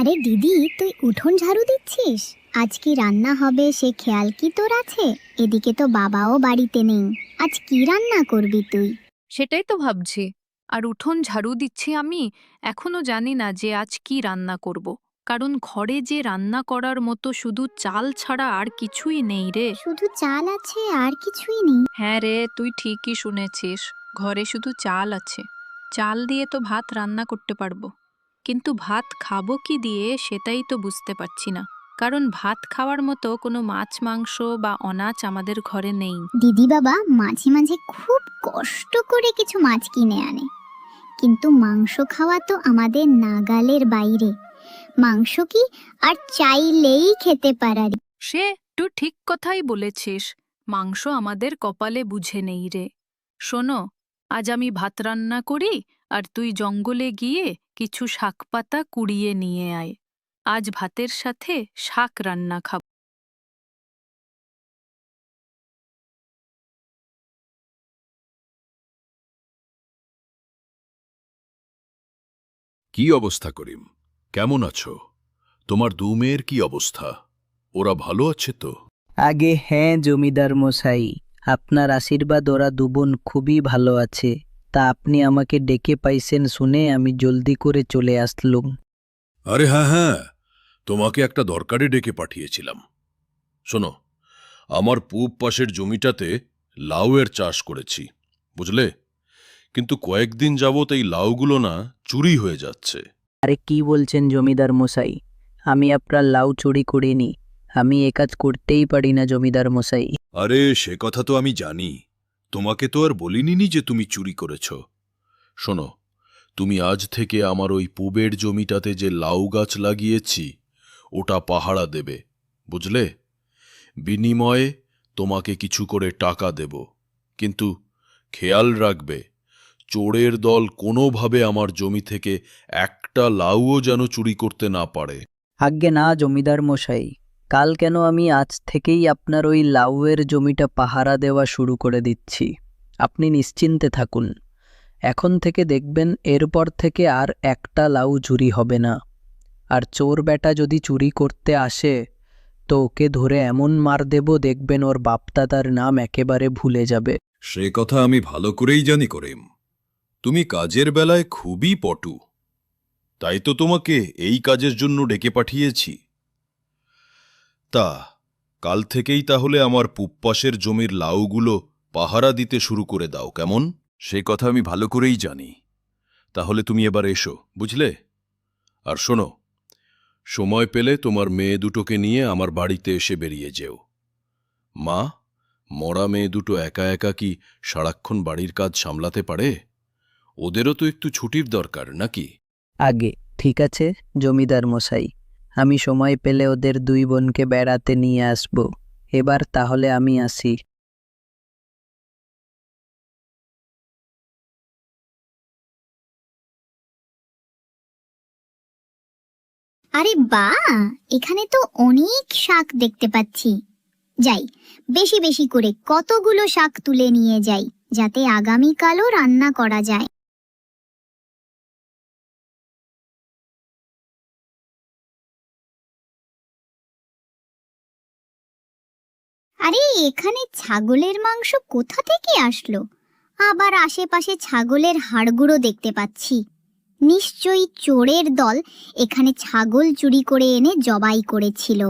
আরে দিদি তুই উঠোন ঝাড়ু দিচ্ছিস? আজ কি রান্না হবে সে খেয়াল কি তোর আছে? এদিকে তো বাবাও বাড়িতে নেই। আজ কি রান্না করবি তুই? সেটাই তো ভাবছি। আর উঠোন ঝাড়ু দিচ্ছি আমি এখনও জানি না যে আজ কি রান্না করব। কারণ ঘরে যে রান্না করার মতো শুধু চাল ছাড়া আর কিছুই নেই রে। শুধু চাল আছে আর কিছুই নেই। হ্যাঁ রে তুই ঠিকই শুনেছিস। ঘরে শুধু চাল আছে। চাল দিয়ে তো ভাত রান্না করতে পারব। কিন্তু ভাত খাব কি দিয়ে সেটাই তো বুঝতে পারছি না। কারণ ভাত খাওয়ার মতো কোনো মাছ মাংস বা অনাচ আমাদের ঘরে নেই। দিদি বাবা মাঝে মাঝে খুব কষ্ট করে কিছু মাছ কিনে আনে। কিন্তু মাংস খাওয়া তো আমাদের নাগালের বাইরে। মাংস কি আর চাইলেই খেতে পারারি সে তুই ঠিক কথাই বলেছিস। মাংস আমাদের কপালে বুঝে নেই রে। শোনো আজ আমি ভাত রান্না করি আর তুই জঙ্গলে গিয়ে কিছু শাকপাতা কুড়িয়ে নিয়ে আয়। আজ ভাতের সাথে শাক রান্না খাব। কি অবস্থা করিম? কেমন আছো? তোমার দু মেয়ের কি অবস্থা? ওরা ভালো আছে তো? আগে হ্যাঁ জমিদার মশাই। আপনার আশীর্বাদ ওরা দুবোন খুবই ভালো আছে। তা আপনি আমাকে ডেকে পাইছেন শুনে আমি জলদি করে চলে আসলুম। আরে হ্যাঁ হ্যাঁ তোমাকে একটা দরকারে ডেকে পাঠিয়েছিলাম। শোনো আমার পূব পাশের জমিটাতে লাউয়ের চাষ করেছি বুঝলে? কিন্তু কয়েকদিন যাবত এই লাউগুলো না চুরি হয়ে যাচ্ছে। আরে কি বলছেন জমিদার মশাই? আমি আপনার লাউ চুরি করিনি আমি এ কাজ করতেই পারি না জমিদার মশাই। আরে সে কথা তো আমি জানি তোমাকে তো আর বলিনি যে তুমি চুরি করেছ। শোনো, তুমি আজ থেকে আমার ওই পুবের জমিটাতে যে লাউ গাছ লাগিয়েছি, ওটা পাহারা দেবে, বুঝলে? বিনিময়ে তোমাকে কিছু করে টাকা দেব, কিন্তু খেয়াল রাখবে, চোরের দল কোনোভাবে আমার জমি থেকে একটা লাউও যেন চুরি করতে না পারে। আজ্ঞে না, জমিদার মশাই। কাল কেন আমি আজ থেকেই আপনার ওই লাউয়ের জমিটা পাহারা দেওয়া শুরু করে দিচ্ছি। আপনি নিশ্চিন্তে থাকুন। এখন থেকে দেখবেন এরপর থেকে আর একটা লাউ চুরি হবে না। আর চোর বেটা যদি চুরি করতে আসে, তো ওকে ধরে এমন মার দেব দেখবেন ওর বাপদাদার নাম একেবারে ভুলে যাবে। সে কথা আমি ভালো করেই জানি, করিম। তুমি কাজের বেলায় খুবই পটু। তাই তো তোমাকে এই কাজের জন্য ডেকে পাঠিয়েছি। তা কাল থেকেই তাহলে আমার পুপ্পাসের জমির লাউগুলো পাহারা দিতে শুরু করে দাও কেমন? সে কথা আমি ভালো করেই জানি। তাহলে তুমি এবার এসো বুঝলে? আর শোনো সময় পেলে তোমার মেয়ে দুটোকে নিয়ে আমার বাড়িতে এসে বেরিয়ে যেও। মা মরা মেয়ে দুটো একা একা কি সারাক্ষণ বাড়ির কাজ সামলাতে পারে? ওদেরও তো একটু ছুটির দরকার নাকি? আগে ঠিক আছে জমিদার মশাই। আমি সময় পেলে ওদের দুই বোনকে বেড়াতে নিয়ে আসব। এবার তাহলে আমি আসি। আরে বা, এখানে তো অনেক শাক দেখতে পাচ্ছি। যাই, বেশি বেশি করে কতগুলো শাক তুলে নিয়ে যাই, যাতে আগামীকালও রান্না করা যায়। আরে, এখানে ছাগলের মাংস কোথা থেকে আসলো? আবার আশেপাশে ছাগলের হাড়গুড়ো দেখতে পাচ্ছি। নিশ্চয়ই চোরের দল এখানে ছাগল চুরি করে এনে জবাই করেছিল।